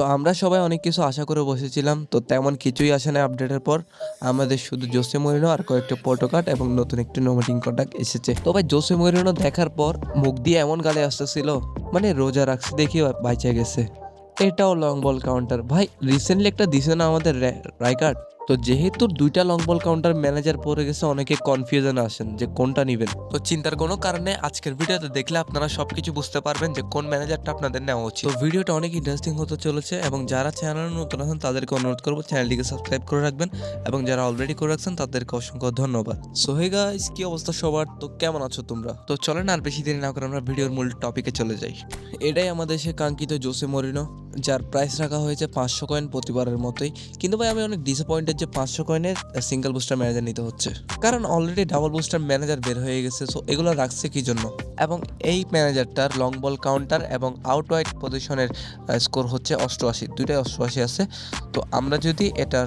তো আমরা সবাই অনেক কিছু আশা করে বসেছিলাম, তো তেমন কিছুই আসে না আপডেটের পর। আমাদের শুধু জোসে মরিনো আর কয়েকটি পোর্টো এবং নতুন একটি নোমেটিং কন্ট্যাক্ট এসেছে। তো ভাই, জোসে মরিনো দেখার পর মুখ দিয়ে এমন গালে আসতেছিল মানে রোজা রাখছে দেখি বাইচে গেছে। এটাও লং বল কাউন্টার ভাই রিসেন্টলি একটা দিছে না আমাদের রাইকার্ড তো যেহেতু দুইটা লং বল কাউন্টার ম্যানেজার পড়ে গেছে, অনেকে কনফিউশন আসেন যে কোনটা নেবেন। তো চিন্তার কোনো কারণে আজকের ভিডিওতে দেখলে আপনারা সবকিছু বুঝতে পারবেন যে কোন ম্যানেজারটা আপনাদের নেওয়া উচিত। তো ভিডিওটা অনেক ইন্টারেস্টিং হতে চলেছে এবং যারা চ্যানেলে নতুন আছেন, তাদেরকে অনুরোধ করব চ্যানেলটিকে সাবস্ক্রাইব করে রাখবেন এবং যারা অলরেডি করে রাখছেন, তাদেরকে অসংখ্য ধন্যবাদ। সো হে গাইস কি অবস্থা সবার? তো কেমন আছো তোমরা? তো চলেন, আর বেশি দেরি না করে আমরা ভিডিওর মূল টপিকে চলে যাই। এটাই আমাদের সে কাঙ্ক্ষিত জোসে মরিনো যার প্রাইস রাখা হয়েছে পাঁচশো কয়েন প্রতিবারের মতোই। কিন্তু ভাই, আমি অনেক ডিসঅ্যাপয়েন্টেড যে পাঁচশো কয়েনের সিঙ্গেল বুস্টার ম্যানেজার নিতে হচ্ছে। কারণ অলরেডি ডাবল বুস্টার ম্যানেজার বের হয়ে গেছে সো এগুলো রাখছে কি জন্য? এবং এই ম্যানেজারটার লং বল কাউন্টার এবং আউট ওয়াইড পজিশনের স্কোর হচ্ছে অষ্টআশি। দুইটাই অষ্টআশি আছে। তো আমরা যদি এটার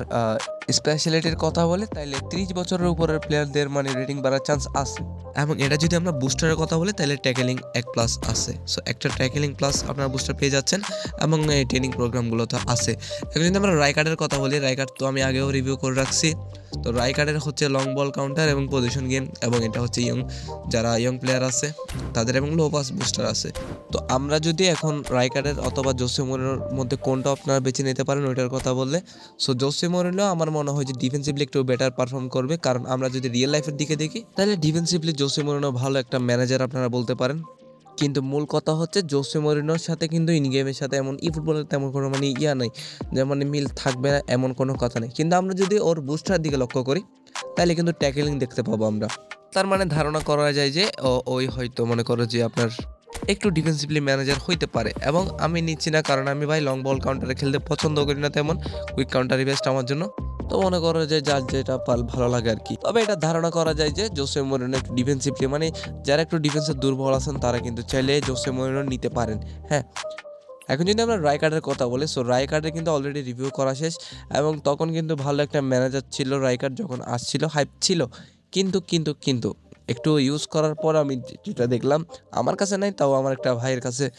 স্পেশালিটির কথা বলে, তাইলে ত্রিশ বছরের উপরের প্লেয়ারদের মানে রেটিং বাড়ার চান্স আছে। এবং এটা যদি আমরা বুস্টারের কথা বলি, তাহলে ট্যাকেলিং এক প্লাস আছে। সো একটা ট্যাকেলিং প্লাস আপনারা বুস্টার পেয়ে যাচ্ছেন এবং এই ট্রেনিং প্রোগ্রামগুলো তো আছে। এখন যদি আমরা রাইকার্ডের কথা বলি রাইকার্ড তো আমি আগেও রিভিউ করে রাখছি। তো রাইকার্ডের হচ্ছে লং বল কাউন্টার এবং পজিশন গেম এবং এটা হচ্ছে ইয়ং যারা ইয়ং প্লেয়ার আছে, তাদের এবং লো পাস বুস্টার আছে। তো আমরা যদি এখন রাইকার্ডের অথবা জোসে মোরেনোর মধ্যে কোনটা আপনারা বেছে নিতে পারেন, ওইটার কথা বললে। সো জোসে মোরেনো আমার মনে হয় যে ডিফেন্সিভলি একটু বেটার পারফর্ম করবে। কারণ আমরা যদি রিয়েল লাইফের দিকে দেখি, তাহলে ডিফেন্সিভলি জোসে মরিনো ভালো একটা ম্যানেজার আপনারা বলতে পারেন। কিন্তু মূল কথা হচ্ছে জোসে মরিনোর সাথে কিন্তু ইন গেমের সাথে এমন ই ফুটবলের তেমন কোনো মানে ইয়া নেই, যে মানে মিল থাকবে না, এমন কোনো কথা নেই। কিন্তু আমরা যদি ওর বুস্টার দিকে লক্ষ্য করি, তাহলে কিন্তু ট্যাকেলিং দেখতে পাবো আমরা। তার মানে ধারণা করা যায় যে ওই হয়তো মনে করো যে আপনার একটু ডিফেন্সিভলি ম্যানেজার হইতে পারে। এবং আমি নিচ্ছি না, কারণ আমি ভাই লং বল কাউন্টারে খেলতে পছন্দ করি না তেমন কুইক কাউন্টারই বেস্ট আমার জন্য। তো মনে করো যে যার যেটা পাল- ভালো লাগে আর কি। তবে এটা ধারণা করা যায় যে জোসে মরিনো একটু ডিফেন্সিভলি মানে যারা একটু ডিফেন্সে দুর্বল আছেন, তারা কিন্তু চাইলে জোসে মরিনো নিতে পারেন হ্যাঁ। এখন যদি আমরা রায় কার্ডের কথা বলি সো রায় কার্ডের কিন্তু অলরেডি রিভিউ করা শেষ, এবং তখন কিন্তু ভালো একটা ম্যানেজার ছিল রায় কার্ড যখন আসছিল হাইপ ছিল। কিন্তু কিন্তু কিন্তু একটু ইউজ করার পর আমি যেটা দেখলাম, আমার কাছে নাই, তাও আমার একটা ভাইয়ের কাছে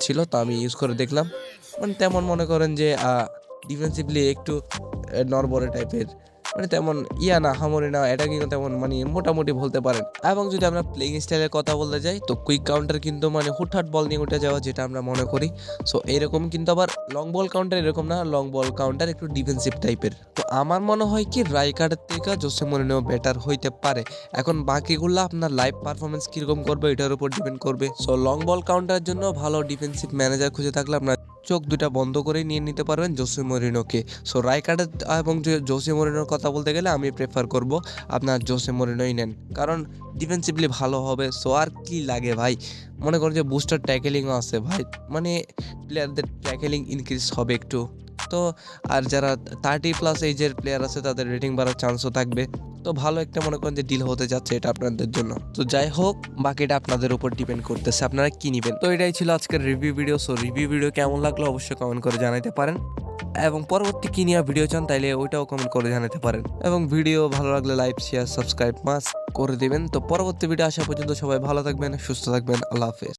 ছিল, তা আমি ইউজ করে দেখলাম। মানে তেমন মনে করেন যে ডিফেন্সিভলি একটু নরবরে টাইপের মানে তেমন ইয়া না, হামরে না এটা কিন্তু তেমন মানে মোটামুটি বলতে পারেন। এবং যদি আমরা প্লেইং স্টাইলের কথা বলতে যাই, তো কুইক কাউন্টার কিন্তু মানে হুটহাট বল নিয়ে উঠে যাওয়া, যেটা আমরা মনে করি। সো এরকম কিন্তু আবার লং বল কাউন্টার এরকম না লং বল কাউন্টার একটু ডিফেন্সিভ টাইপের তো আমার মনে হয় কি রাইকার্ডের থেকে জোসে মরিনেও বেটার হইতে পারে। এখন বাকিগুলো আপনার লাইভ পারফরমেন্স কীরকম করবে, এটার উপর ডিপেন্ড করবে। সো লং বল কাউন্টারের জন্য ভালো ডিফেন্সিভ ম্যানেজার খুঁজে থাকলে আপনার চোখ দুটা বন্ধ করেই নিয়ে নিতে পারবেন জোসে মরিনোকে। সো রাইকার্ডের এবং জোসে মরিনোর কথা বলতে গেলে আমি প্রেফার করব আপনার জোসে মরিনোই নেন। কারণ ডিফেন্সিভলি ভালো হবে সো আর কি লাগে ভাই? মনে করেন যে বুস্টার ট্যাকেলিংও আছে ভাই। মানে প্লেয়ারদের ট্যাকেলিং ইনক্রিজ হবে একটু। তো, আর যারা থার্টি প্লাস এজের প্লেয়ার আছে, তাদের রেটিং বাড়ার চান্সও থাকবে। তো ভালো একটা মনে করেন যে ডিল হতে যাচ্ছে এটা আপনাদের জন্য। তো যাই হোক, বাকিটা আপনাদের উপর ডিপেন্ড করতেছে, আপনারা কি নেবেন? তো এটাই ছিল আজকের review video so review video কেমন লাগল অবশ্যই কমেন্ট করে জানাতে পারেন। এবং পরবর্তী কি নিয়ে ভিডিও চান তাইলে ওইটাও কমেন্ট করে জানাতে পারেন। এবং ভিডিও ভালো লাগলে লাইক শেয়ার সাবস্ক্রাইব মাস করে দিবেন। তো পরবর্তী ভিডিও আসা পর্যন্ত সবাই ভালো থাকবেন, সুস্থ থাকবেন, আল্লাহ হাফেজ।